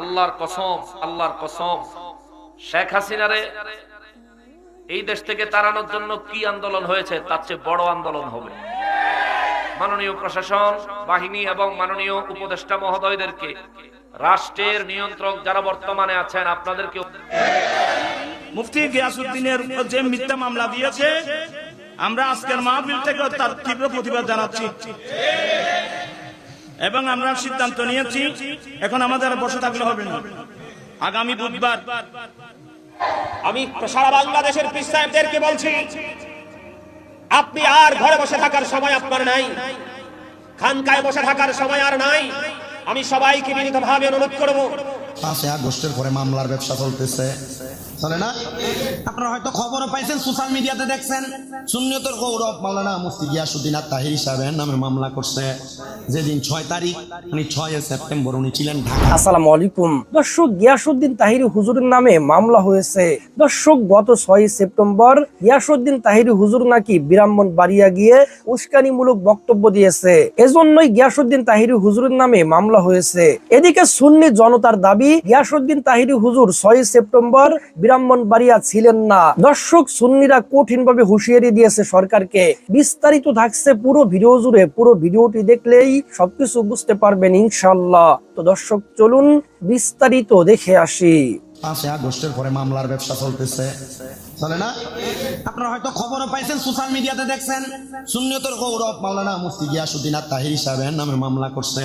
আল্লাহর কসম আল্লাহর কসম। শেখ হাসিনারে এই দেশ থেকে তাড়ানোর জন্য কি আন্দোলন হয়েছে, তার চেয়ে বড় আন্দোলন হবে। মাননীয় প্রশাসন, বাহিনী এবং মাননীয় উপদেষ্টা মহোদয়দেরকে, রাষ্ট্রের নিয়ন্ত্রক যারা বর্তমানে আছেন, আপনাদেরকে মুফতি গিয়াসুদ্দিনের যে মিথ্যা মামলা দিয়েছে, আমরা আজকের মাহফিল থেকে তার তীব্র প্রতিবাদ জানাচ্ছি। এবং আমরা সিদ্ধান্ত নিয়েছি, এখন আমাদের বসে থাকলে হবে না। আগামী বুধবার আমি সারা বাংলাদেশের পীর সাহেবদেরকে বলছি, আপনি আর ঘরে বসে থাকার সময় আপনার নাই, খানকায় বসে থাকার সময় আর নাই। আমি সবাইকে বিনীতভাবে অনুরোধ করব পাঁচই আগস্টের পরে মামলার ব্যবসা চলতেছে। চলে না? আপনারা হয়তো খবরও পাইছেন, সোশ্যাল মিডিয়াতে দেখছেন। সুন্নিয়তের গৌরব মাওলানা মুফতি গিয়াসুদ্দিন সাহেবের নামে মামলা করছে। যেদিন ছয় তারিখ ছয় সেপ্টেম্বর উনি ছিলেন ঢাকা। আসসালামু আলাইকুম। দর্শক, গিয়াসুদ্দিন হুজুরের নামে মামলা হয়েছে। দর্শক, গত ছয় সেপ্টেম্বর গিয়াসুদ্দিন তাহিরি হুজুর নাকি বিরামণ বাড়িয়া গিয়ে উস্কানিমূলক বক্তব্য দিয়েছে। এজন্যই গিয়াসুদ্দিন তাহিরি হুজুরের নামে মামলা হয়েছে। এদিকে সুন্নি জনতার দাবি গিয়াসুদ্দিন তাহিরি হুজুর ছয় সেপ্টেম্বর বিরামণ বাড়িয়া ছিলেন না। দর্শক, সুন্নিরা কঠিনভাবে হুঁশিয়ারি দিয়েছে সরকারকে। বিস্তারিত থাকছে পুরো ভিডিও জুড়ে। পুরো ভিডিওটি দেখলেই সবকিছু বুঝতে পারবেন ইনশাল্লাহ তো দর্শক, চলুন বিস্তারিত দেখে আসি। পাঁচই আগস্টের পরে মামলার ব্যবসা চলতেছে। না? আপনারা হয়তো খবরও পাইছেন সোশ্যাল মিডিয়াতে দেখছেন। গৌরব মাওলানা মুফতি গিয়াসুদ্দিন আর তাহির সাহেবের নামে মামলা করছে।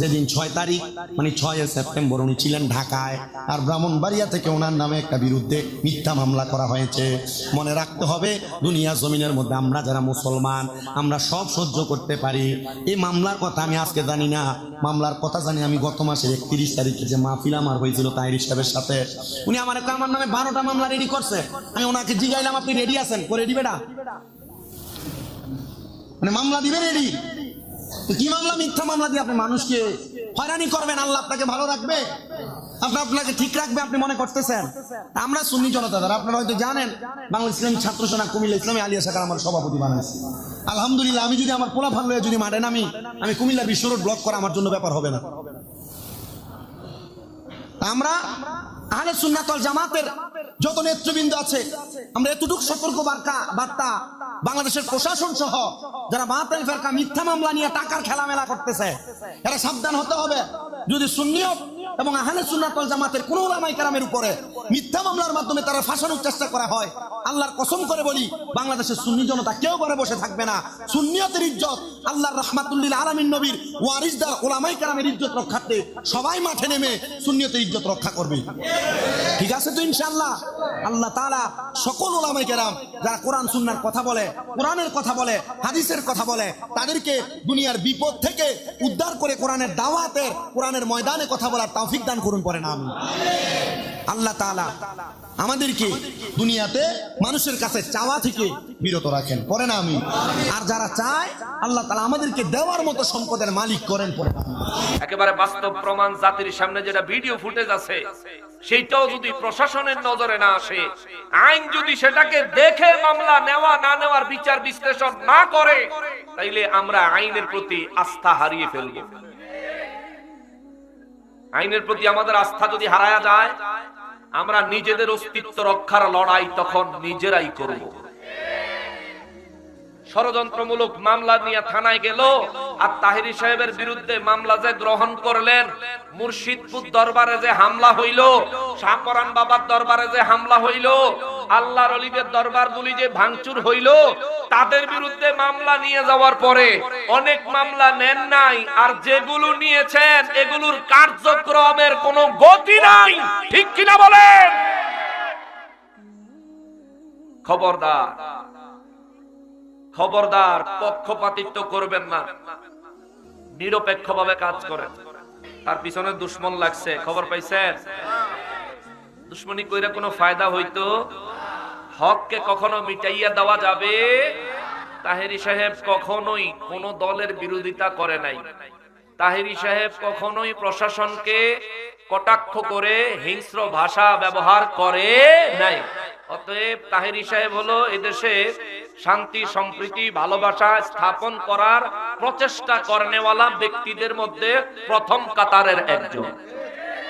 যেদিন ছয় তারিখ মানে ছয় সেপ্টেম্বর উনি ছিলেন ঢাকায়, আর ব্রাহ্মণবাড়িয়া থেকে ওনার নামে একটা বিরুদ্ধে মিথ্যা মামলা করা হয়েছে। মনে রাখতে হবে, দুনিয়া জমিনের মধ্যে আমরা যারা মুসলমান, আমরা সব সহ্য করতে পারি। এই মামলার কথা আমি আজকে জানি না। মামলার কথা জানি আমি গত মাসের একত্রিশ তারিখে যে মাহফিল আমার হয়েছিল তাহির সাহেবের সাথে। উনি আমার আমার নামে বারোটা মামলা রেডি করছে। আমি ওনাকে জিগাইলাম, আপনি রেডি আছেন? করে দিবে না মানে মামলা দিবে রেডি কি মামলা? মিথ্যা মামলা দিয়ে আপনি মানুষকে হয়রানি করবেন? আল্লাহ আপনাকে ভালো রাখবে? আপনি আপনাকে ঠিক রাখবে, আপনি মনে করতেছেন? আমরা সুন্নি জনতা, যারা আপনারা হয়তো জানেন বাংলা ইসলামী ছাত্র সেনা, কুমিল্লা ইসলামী, আলিয়া শাখার আমার সভাপতি বানাইছি। আলহামদুলিল্লাহ, আমি যদি আমার পোলা ভালো যদি মাঠে নামি, আমি কুমিল্লা বিশ্ব রোড ব্লক করা আমার জন্য ব্যাপার হবে না। আমরা আহলে সুন্নাতল জামাতের যত নেতৃবৃন্দ আছে, আমরা এতটুকু সতর্ক বার্তা বার্তা বাংলাদেশের প্রশাসন সহ যারা বাতিল ফেরকা মিথ্যা মামলা নিয়ে টাকার খেলামেলা করতেছে, এরা সাবধান হতে হবে। যদি সুন্নিয়ত এবং আহলে সুন্নাতল জামাতের কোন ওলামাই কারামের উপরে মিথ্যা মামলার মাধ্যমে তারা ফাঁসানোর চেষ্টা করা হয়, আল্লাহর কসম করে বলি, বাংলাদেশের সুন্নি জনতা কেউ ঘরে বসে থাকবে না। সুন্নিয়তের ইজ্জত আল্লাহর রহমাতুল্লিল আলামিন নবীর ওয়ারিসদার ওলামাই কারামের ইজ্জত রক্ষার্থে সবাই মাঠে নেমে সুন্নিয়তের ইজ্জত রক্ষা করবে। ঠিক আছে তো ইনশাআল্লাহ? আল্লাহ তাআলা সকল ওলামাই কেরাম যারা কোরআন, সুন্নার কথা বলে, কোরআনের কথা বলে, হাদিসের কথা বলে, তাদেরকে দুনিয়ার বিপদ থেকে উদ্ধার করে কোরআনের দাওয়াতের, কোরআনের ময়দানে কথা বলার তৌফিক দান করুন পরে না আমি আল্লাহ তাআলা আমাদেরকে দুনিয়াতে মানুষের কাছে চাওয়া থেকে বিরত রাখেন। পরে না আমি। আর যারা চায়, আল্লাহ তাআলা আমাদেরকে দেওয়ার মতো সম্পদের মালিক করেন পরে একেবারে বাস্তব প্রমাণ জাতির সামনে যেটা ভিডিও ফুটেজ আছে, সেইটাও যদি প্রশাসনের নজরে না আসে, আইন যদি সেটাকে দেখে মামলা নেওয়া, না নেওয়ার বিচার বিশ্লেষণ না করে, তাইলে আমরা আইনের প্রতি আস্থা হারিয়ে ফেলব। আইনের প্রতি আমাদের আস্থা যদি হারায়া যায় আমরা নিজেদের অস্তিত্ব রক্ষার লড়াই তখন নিজেরাই করব। ষড়যন্ত্রমূলক মামলা নিয়ে থানায় গেল আর তাহিরি সাহেবের বিরুদ্ধে মামলা যে গ্রহণ করলেন, মুর্শিদপুর দরবারে যে হামলা হইল, শাহপরান বাবার দরবারে যে হামলা হইল, আল্লাহর অলিদের দরবারগুলি যে ভাঙচুর হইল, তাদের বিরুদ্ধে মামলা নিয়ে যাওয়ার পরে অনেক মামলা নেন নাই আর যেগুলো নিয়েছেন, এগুলোর কার্যক্রমের কোনো গতি নাই। ঠিক কিনা বলেন? খবরদার খবরদার, পক্ষপাতিত্ব করবেন না। নিরপেক্ষভাবে কাজ করেন। তার পিছনে দুশ্মন লাগছে। খবর পাইছেন? দুশ্মনী কইরা কোনো ফায়দা হইতো? হককে কখনো মিটাইয়া দেওয়া যাবে? তাহেরি সাহেব কখনোই কোন দলের বিরোধিতা করে নাই। তাহেরি সাহেব কখনোই প্রশাসনকে কটাক্ষ করে হিংস্র ভাষা ব্যবহার করে নাই। অতএব তাহেরি সাহেব হলো এদেশে শান্তি, সম্প্রীতি, ভালোবাসা স্থাপন করার প্রচেষ্টা করনেওয়ালা ব্যক্তিদের মধ্যে প্রথম কাতারের একজন।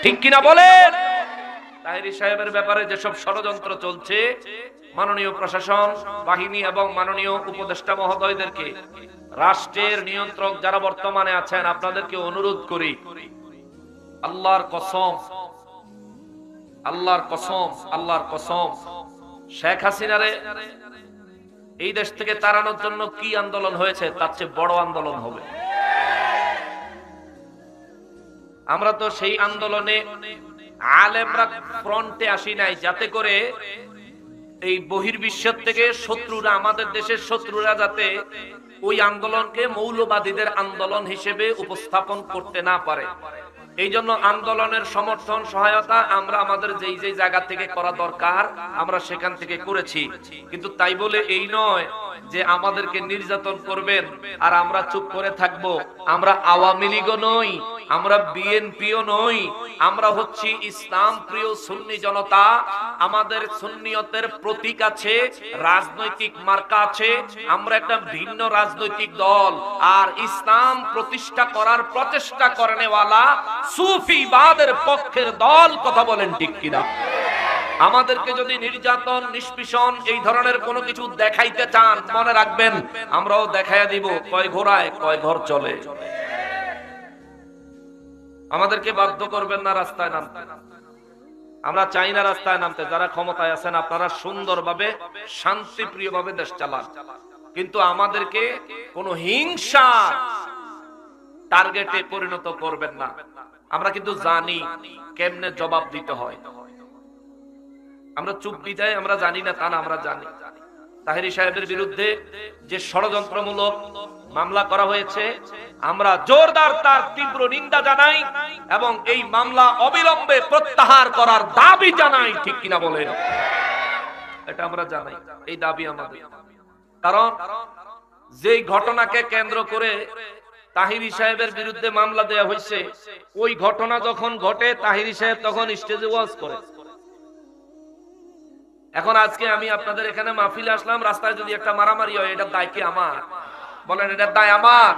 ঠিক কিনা বলেন? তাহেরি সাহেবের ব্যাপারে যেসব ষড়যন্ত্র চলছে, মাননীয় প্রশাসন, বাহিনী এবং মাননীয় উপদেষ্টা মহোদয়দেরকে, রাষ্ট্রের নিয়ন্ত্রক যারা বর্তমানে আছেন, আপনাদেরকে অনুরোধ করি, আল্লাহর কসম আল্লাহর কসম আল্লাহর কসম, শেখ হাসিনারে এই দেশ থেকে তাড়ানোর জন্য কি আন্দোলন হয়েছে, তার চেয়ে বড় আন্দোলন হবে। আমরা তো সেই আন্দোলনে আলেমরা ফ্রন্টে আসি নাই, যাতে করে এই বহির্বিশ্বের থেকে শত্রুরা, আমাদের দেশের শত্রুরা যাতে ওই আন্দোলনকে মৌলবাদীদের আন্দোলন হিসেবে উপস্থাপন করতে না পারে। এই জন্য আন্দোলনের সমর্থন, সহায়তা আমরা আমাদের যেই যেই জায়গা থেকে করা দরকার, আমরা সেখান থেকে করেছি। কিন্তু তাই বলে এই নয় যে আমাদেরকে নির্যাতন করবেন আর আমরা চুপ করে থাকব। আমরা আওয়ামী লীগও নই আমরা বিএনপিও নই, আমরা হচ্ছি ইসলাম প্রিয় সুন্নি জনতা, আমাদের সুন্নিয়তের প্রতীক আছে, রাজনৈতিক মার্কা আছে, আমরা একটা ভিন্ন রাজনৈতিক দল, আর ইসলাম প্রতিষ্ঠা করার প্রচেষ্টা করেনেওয়ালা সুফিবাদের পক্ষের দল কথা বলেন ঠিক কিনা। আমাদেরকে যদি নির্যাতন, নিষ্পিষণ এই ধরনের কোনো কিছু দেখাইতে চান, মনে রাখবেন, আমরাও দেখাইয়া দিব কয় ঘোড়ায়, কয় ঘর চলে। আমাদেরকে বাধ্য করবেন না রাস্তায় নামতে। আমরা চাই না রাস্তায় নামতে, যারা ক্ষমতায় আছেন আপনারা সুন্দরভাবে শান্তিপ্রিয় ভাবে দেশ চালান। কিন্তু আমাদেরকে কোনো হিংসা টার্গেটে পরিণত করবেন না। আমরা কিন্তু জানি কেমনে জবাব দিতে হয়। আমরা চুপ বিদায়, আমরা জানি না তা না, আমরা জানি। তাহেরি সাহেবের বিরুদ্ধে যে ষড়যন্ত্রমূলক মামলা করা হয়েছে। আমরা জোরদার তার তীব্র নিন্দা জানাই এবং এই মামলা অবিলম্বে প্রত্যাহার করার দাবি জানাই, ঠিক কিনা বলেন? এটা আমরা জানাই, এই দাবি আমাদের। কারণ যেই ঘটনাকে কেন্দ্র করে তাহিরি সাহেবের বিরুদ্ধে মামলা দেয়া হয়েছে, ওই ঘটনা যখন ঘটে, তাহিরি সাহেব তখন স্টেজে ওয়াজ করে। এখন আজকে আমি আপনাদের এখানে মাহফিলে আসলাম, রাস্তায় যদি একটা মারামারি হয়, এটা দায় কি আমার? বলেন এটার দায় আমার।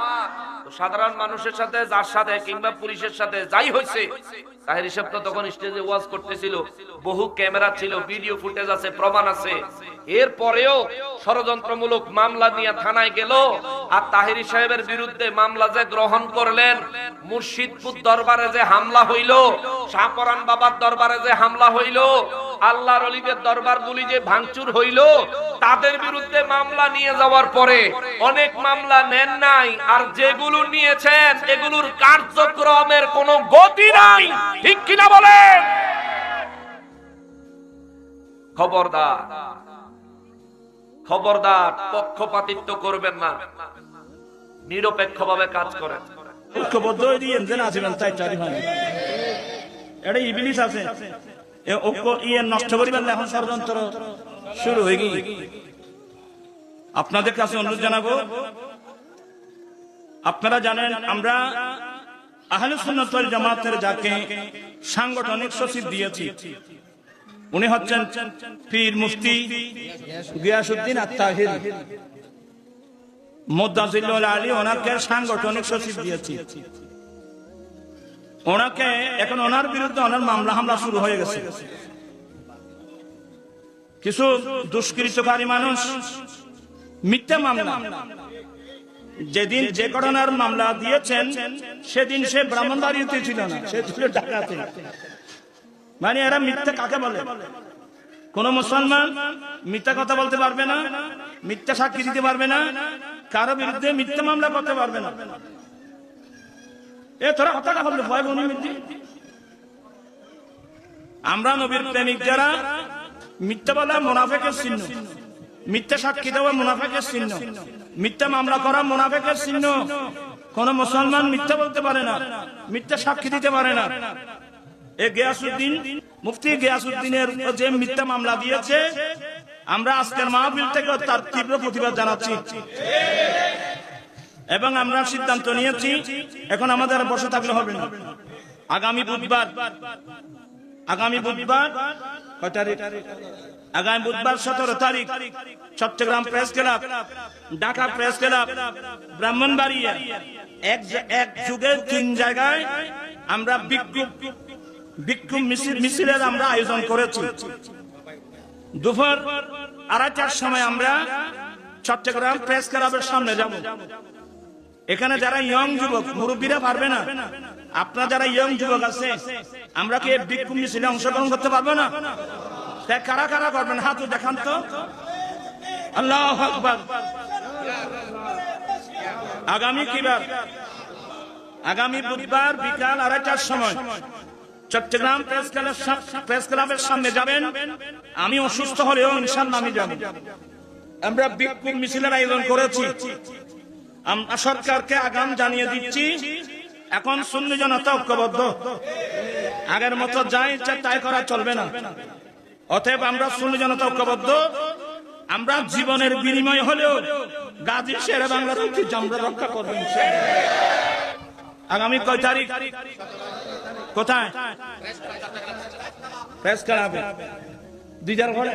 সাধারণ মানুষের সাথে, যার সাথে কিংবা পুলিশের সাথে যাই হয়েছে, তাহের হিসেব তো তখন স্টেজে ওয়াজ করতেছিল। বহু ক্যামেরা ছিল, ভিডিও ফুটেজ আছে, প্রমাণ আছে। এরপরেও ষড়যন্ত্রমূলক মামলা নিয়ে থানায় গেল আর তাহিরি সাহেবের বিরুদ্ধে মামলা যে গ্রহণ করলেন, মুর্শিদপুর দরবারে যে হামলা হইল, শাহপরান বাবার দরবারে যে হামলা হইল আল্লাহর অলিদের দরবারগুলি যে ভাঙচুর হইল, তাদের বিরুদ্ধে মামলা নিয়ে যাওয়ার পরে অনেক মামলা নেন নাই, আর যেগুলো নিয়েছেন, এগুলোর কার্যক্রমের কোনো গতি নাই। ঠিক কিনা বলেন? খবরদার খবরদার, পক্ষপাতিত্ব করবেন না। নিরপেক্ষভাবে কাজ করেন। ঐক্যবদ্ধ হয়ে দিয়ে তাই চারি ভাই এটা ইবিলিস আছে। এ ঐক্য ইয়ে নষ্ট করিবেন না, এখন শুরু হয়ে গিয়ে। আপনাদের কাছে অনুরোধ জানাব আপনারা জানেন আমরা আহলে সুন্নাত ওয়াল জামাতের যাকে সাংগঠনিক সচিব দিয়েছি উনি হচ্ছেন পীর মুফতি গিয়াসউদ্দিন আত্মাহির মোদ্দাজিল্লুল আলী ওনাকে সাংগঠনিক সচিব দিয়েছি। ওনাকে এখন ওনার বিরুদ্ধে ওনার মামলা হামলা শুরু হয়ে গেছে। কিছু দুষ্কৃতকারী মানুষ, মিথ্যা মামলা। যেদিন যে ঘটনার মামলা দিয়েছেন, সেদিন সে ব্রাহ্মণবাড়িতে ছিল না, সে ছিল ঢাকাতে মানে এরা মিথ্যা কাকে বলে? কোন মুসলমান মিথ্যা কথা বলতে পারবে না, মিথ্যা সাক্ষী দিতে পারবে না, কারও বিরুদ্ধে মিথ্যা মামলা করতে পারবে না। তোরা বললে ভয় আমরা নবীর প্রেমিক যারা, মিথ্যা বলা মোনাফেকের চিহ্ন। মিথ্যা সাক্ষী দেওয়া মুনাফেকের চিহ্ন। মিথ্যা মামলা করা মুনাফেকের চিহ্ন। কোন মুসলমান মিথ্যা বলতে পারে না, মিথ্যা সাক্ষী দিতে পারে না। এ গিয়াসুদ্দিন, মুফতি গিয়াসুদ্দিনের যে মিথ্যা মামলা দিয়েছে, আমরা আজকের মাহফিল থেকে তার তীব্র প্রতিবাদ জানাচ্ছি। এবং আমরা সিদ্ধান্ত নিয়েছি, এখন আমাদের বসে থাকলে হবে না। আগামী বুধবার আগামী বুধবার আগামী বুধবার সতেরো তারিখ, Chattogram press club, Dhaka press club, Brahmanbaria. এক এক যুগের তিন জায়গায় আমরা বিক্ষোভ বিক্ষোভ মিছিল, মিছিলের আমরা আয়োজন করেছি। দুপুর আড়াইটার সময় আমরা চট্টগ্রাম প্রেস ক্লাবের সামনে যাব। এখানে যারা ইয়ং যুবক, মুরব্বীরা পারবে না। আপনার যারা ইয়ং যুবক আছে, আমরা কি এই বিক্ষোভ মিছিলে অংশগ্রহণ করতে পারব না? তা কারা কারা করবেন? হাত দেখান তো। আল্লাহ আগামী কিবার আগামী বুধবার বিকাল আড়াইটার সময় চট্টগ্রাম প্রেস ক্লাবের প্রেস ক্লাবের সামনে যাবেন। আমি অসুস্থ হলেও ইনশাল্লাহ আমি যাব। আমরা বিক্ষোভ মিছিলের আয়োজন করেছি। আমরা সরকারকে আগাম জানিয়ে দিচ্ছি, এখন শূন্য জনতা ঐক্যবদ্ধ। আগের মতো যা ইচ্ছা তাই করা চলবে না। অতএব আমরা শূন্য জনতা ঐক্যবদ্ধ। আমরা জীবনের বিনিময় হলেও গাজী শেরে বাংলার ঐতিহ্য আমরা রক্ষা করব আগামী কয় তারিখ? কোথায়? দিদার ঘরে?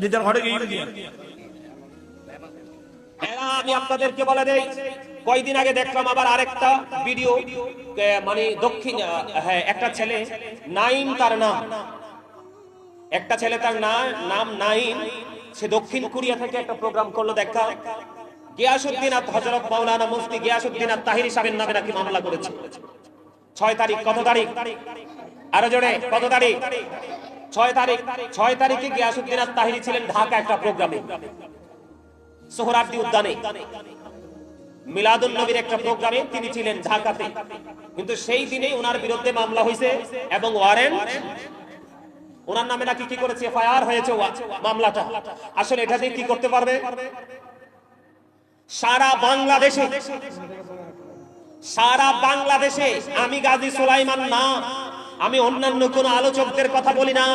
দিদার ঘরে গিয়ে আমি আপনাদেরকে বলে দেই, কয়দিন আগে দেখলাম আবার আরেকটা ভিডিও মানে দক্ষিণ হ্যাঁ একটা ছেলে, নাইম তার নাম। একটা ছেলে তার নাম নাইম। সে দক্ষিণ কোরিয়া থেকে একটা প্রোগ্রাম করল, দেখা। হজরত মাওলানা মুফতি গিয়াসুদ্দিন আর তাহির সাহেবের নামে নাকি মামলা করেছে। ছয় তারিখ, কত তারিখ? আরও জোরে, কত তারিখ? ছয় তারিখ, ছয় তারিখে গিয়াসুদ্দিন আর তাহিরি ছিলেন ঢাকা একটা প্রোগ্রামে। সোহরার্দি উদ্যানে। মিলাদুল নবীর একটা প্রোগ্রামে তিনি ছিলেন ঢাকাতে। কিন্তু সেই দিনেই ওনার বিরুদ্ধে মামলা হয়েছে এবং ওয়ারেন্ট, ওনার নামে নাকি কি করেছে? এফআইআর হয়েছে মামলাটা। আসলে এটা দিয়ে কি করতে পারবে? সারা বাংলাদেশে সারা বাংলাদেশে আমি গাজী সুলাইমান না। আমি অন্যান্য কোন আলোচকদের কথা বলি না।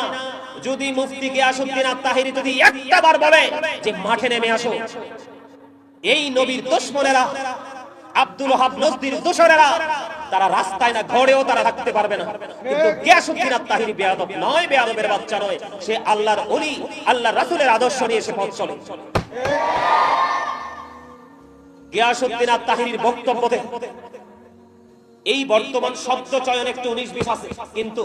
যদি মুফতি গিয়াসুদ্দিন আত্মাহিরি যদি একটা বার বলে যে মাঠে নেমে আসো। এই নবীর দুশ্মনেরা, আব্দুল ওহাব নজদির দোসরেরা তারা রাস্তায় না ঘরেও তারা থাকতে পারবে না। কিন্তু গিয়াসুদ্দিন আত্মাহিরি বেয়াদব? নয় বেয়াদবের বাচ্চা নয়, সে আল্লাহর অলি আল্লাহ রাসূলের আদর্শ নিয়ে সে পথ চলে। গিয়াসুদ্দিন আত্মাহিরির বক্তব্যতে এই বর্তমান শব্দ চয়ন একটু উনিশ বিশ আছে, কিন্তু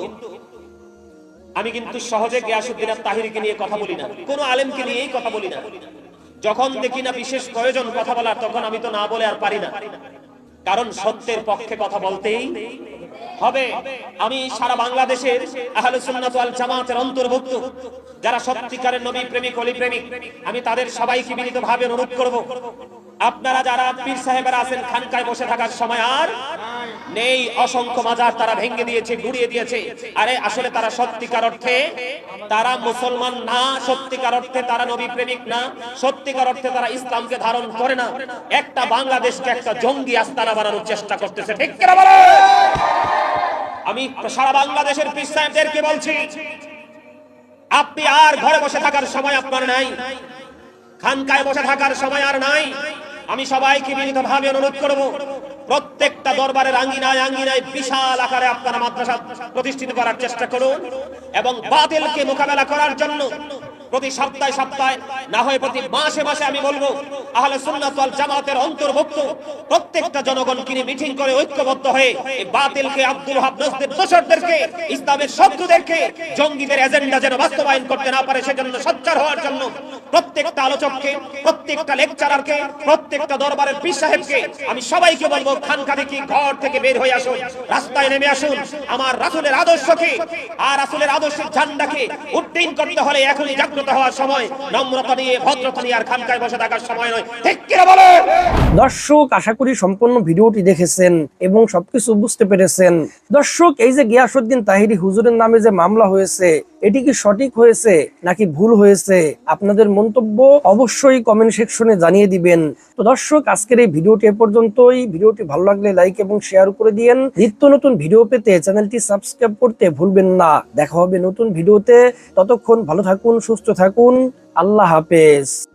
আমি কিন্তু সহজে গিয়াসুদ্দিন তাহিরিকে নিয়ে কথা বলি না। কোনো আলেমকে নিয়েই কথা বলি না। যখন দেখি না বিশেষ প্রয়োজন কথা বলার, তখন আমি তো না বলে আর পারি না। কারণ সত্যের পক্ষে কথা বলতেই হবে। আমি সারা বাংলাদেশের জামাতের অন্তর্ভুক্ত। যারা সত্যিকারের নবী প্রেমিক, অলি প্রেমিক, আমি তাদের সবাইকে বিনীতভাবে অনুরোধ করব, আপনারা যারা পীর সাহেবেরা আছেন খানকায় বসে থাকার সময় আর নেই, অসংখ্য মাজার তারা ভেঙে দিয়েছে, গুড়িয়ে দিয়েছে। আরে, আসলে তারা সত্যিকার অর্থে, তারা মুসলমান না, সত্যিকার অর্থে তারা নবী প্রেমিক না, সত্যিকার অর্থে তারা ইসলামকে ধারণ করে না। একটা বাংলাদেশকে একটা জঙ্গি আস্তানা বানানোর চেষ্টা করতেছে, ঠিক আমি সারা বাংলাদেশের পীর বলছি, আপনি আর ঘরে বসে থাকার সময় আপনার নাই, খানকায় বসে থাকার সময় আর নাই। আমি সবাইকে বিনীত ভাবে অনুরোধ করব প্রত্যেকটা দরবারের আঙ্গিনায় আঙ্গিনায় বিশাল আকারে আপনারা মাদ্রাসা প্রতিষ্ঠিত করার চেষ্টা করুন এবং বাতিলকে মোকাবেলা করার জন্য প্রতি সপ্তাহে সপ্তাহে, না হয় প্রতি মাসে মাসে আমি বলব, আহলে সুন্নাত ওয়াল জামাতের অন্তর্ভুক্ত প্রত্যেকটা জনগণ কিনে মিটিং করে ঐক্যবদ্ধ হয়ে এই বাতিলকে আব্দুল ওয়াহাব নজদের দোসরদেরকে ইসলামের শত্রুদেরকে জঙ্গিদের এজেন্ডা যেন বাস্তবায়ন করতে না পারে সেজন্য সচ্চার হওয়ার জন্য প্রত্যেকটা আলোচককে, প্রত্যেকটা লেকচারারকে, প্রত্যেকটা দরবারের পীর সাহেবকে আমি সবাইকে বলব খানকা থেকে ঘর থেকে বের হয়ে আসুন, রাস্তায় নেমে আসুন, আমার রাসূলের আদর্শকে, আর রাসূলের আদর্শের ঝান্ডাকে উড্ডীন করতে হলে এখনই জাগ্রত দর্শক, আশা করি সম্পূর্ণ ভিডিওটি দেখেছেন এবং সবকিছু বুঝতে পেরেছেন। দর্শক, এই যে গিয়াসুদ্দিন তাহিরি হুজুরের নামে যে মামলা হয়েছে এটি কি সঠিক হয়েছে নাকি ভুল হয়েছে? আপনাদের মন্তব্য অবশ্যই কমেন্ট সেকশনে জানিয়ে দিবেন। তো দর্শক, আজকের এই ভিডিওটি এ পর্যন্তই। ভিডিওটি ভালো লাগলে লাইক এবং শেয়ার করে দিয়েন। নিত্য নতুন ভিডিও পেতে চ্যানেলটি সাবস্ক্রাইব করতে ভুলবেন না। দেখা হবে নতুন ভিডিওতে। ততক্ষণ ভালো থাকুন, সুস্থ থাকুন। আল্লাহ হাফেজ।